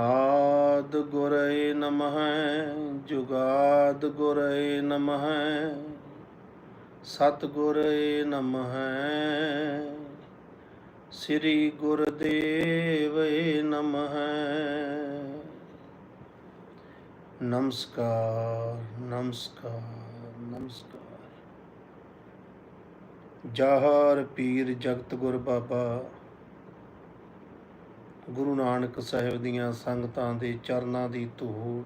ਆਦ ਗੁਰੇ ਨਮః, ਜੁਗਾਦ ਗੁਰੇ ਨਮః ਸਤ ਗੁਰੇ ਨਮః, ਸ੍ਰੀ ਗੁਰਦੇਵ ਨਮః। ਨਮਸਕਾਰ ਨਮਸਕਾਰ ਨਮਸਕਾਰ। ਜਾਹਰ ਪੀਰ ਜਗਤ ਗੁਰ ਬਾਬਾ ਗੁਰੂ ਨਾਨਕ ਸਾਹਿਬ ਦੀਆਂ ਸੰਗਤਾਂ ਦੇ ਚਰਨਾਂ ਦੀ ਧੂੜ।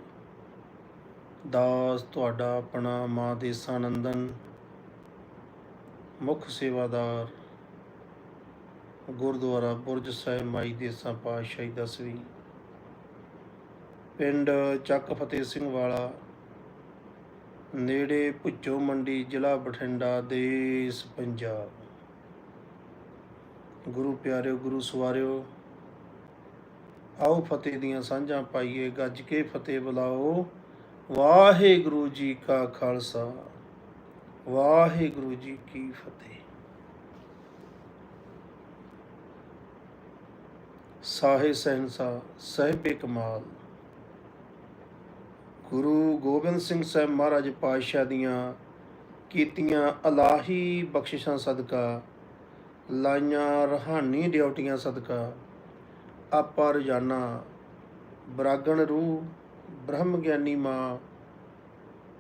ਦਾਸ ਤੁਹਾਡਾ ਆਪਣਾ ਮਾਂ ਦੇਸਾਂ ਨੰਦਨ ਮੁੱਖ ਸੇਵਾਦਾਰ, ਗੁਰਦੁਆਰਾ ਬੁਰਜ ਸਾਹਿਬ ਮਾਈ ਦੇਸਾਂ ਪਾਤਸ਼ਾਹੀ ਦਸਵੀਂ ਪਿੰਡ ਚੱਕ ਫਤਿਹ ਸਿੰਘ ਵਾਲਾ, ਨੇੜੇ ਭੁੱਚੋ ਮੰਡੀ ਜ਼ਿਲ੍ਹਾ ਬਠਿੰਡਾ, ਦੇਸ਼ ਪੰਜਾਬ। ਗੁਰੂ ਪਿਆਰਿਓ, ਗੁਰੂ ਸਵਾਰਿਓ ਆਓ ਫਤਿਹ ਦੀਆਂ ਸਾਂਝਾਂ ਪਾਈਏ, ਗੱਜ ਕੇ ਫਤਿਹ ਬੁਲਾਓ। ਵਾਹਿਗੁਰੂ ਜੀ ਕਾ ਖਾਲਸਾ, ਵਾਹਿਗੁਰੂ ਜੀ ਕੀ ਫਤਿਹ। ਸਾਹੇ ਸਹਿਨਸਾ ਸਾਹਿਬੇ ਕਮਾਲ। ਗੁਰੂ ਗੋਬਿੰਦ ਸਿੰਘ ਸਾਹਿਬ ਮਹਾਰਾਜ ਪਾਤਸ਼ਾਹ ਦੀਆਂ ਕੀਤੀਆਂ ਅਲਾਹੀ ਬਖਸ਼ਿਸ਼ਾਂ ਸਦਕਾ, ਲਾਈਆਂ ਰਹਾਨੀ ਡਿਊਟੀਆਂ ਸਦਕਾ ਆਪਾਂ ਰੋਜ਼ਾਨਾ ਬਰਾਗਣ ਰੂਹ, ਬ੍ਰਹਮ ਗਿਆਨੀ ਮਾਂ,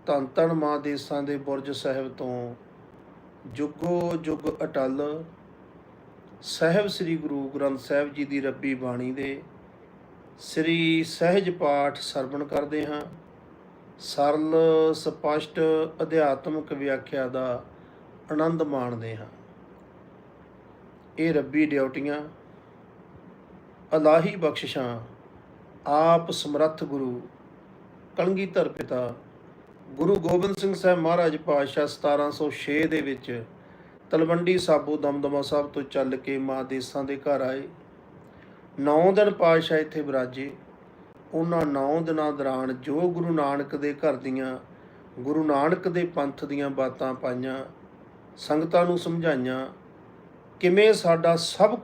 ਧੰਨ ਧੰਨ ਮਾਂ ਦੇਸਾਂ ਦੇ ਬੁਰਜ ਸਾਹਿਬ ਤੋਂ ਜੁਗੋ ਜੁਗ ਅਟਲ, ਸਾਹਿਬ ਸ੍ਰੀ ਗੁਰੂ ਗ੍ਰੰਥ ਸਾਹਿਬ ਜੀ ਦੀ ਰੱਬੀ ਬਾਣੀ ਦੇ ਸ੍ਰੀ ਸਹਿਜ ਪਾਠ ਸਰਵਣ ਕਰਦੇ ਹਾਂ। ਸਰਲ, ਸਪਸ਼ਟ, ਅਧਿਆਤਮਿਕ ਵਿਆਖਿਆ ਦਾ ਆਨੰਦ ਮਾਣਦੇ ਹਾਂ। ਇਹ ਰੱਬੀ ਡਿਊਟੀਆਂ ਅਲਾਹੀ ਬਖਸ਼ਿਸ਼ਾਂ, ਆਪ ਸਮਰੱਥ ਗੁਰੂ ਕਲਗੀਧਰ ਪਿਤਾ, ਗੁਰੂ ਗੋਬਿੰਦ ਸਿੰਘ ਸਾਹਿਬ ਮਹਾਰਾਜ ਪਾਤਸ਼ਾਹ 1706 ਦੇ ਵਿੱਚ ਤਲਵੰਡੀ ਸਾਬੋ ਦਮਦਮਾ ਸਾਹਿਬ ਤੋਂ ਚੱਲ ਕੇ ਮਾਂ ਦੇਸਾਂ ਦੇ ਘਰ ਆਏ। 9 ਦਿਨ ਪਾਤਸ਼ਾਹ ਇੱਥੇ ਵਿਰਾਜੇ ਉਹਨਾਂ 9 ਦਿਨਾਂ ਦੌਰਾਨ ਜੋ ਗੁਰੂ ਨਾਨਕ ਦੇ ਘਰ ਦੀਆਂ, ਗੁਰੂ ਨਾਨਕ ਦੇ ਪੰਥ ਦੀਆਂ ਬਾਤਾਂ ਪਾਈਆਂ, ਸੰਗਤਾਂ ਨੂੰ ਸਮਝਾਈਆਂ, ਕਿਵੇਂ ਸਾਡਾ ਸਭ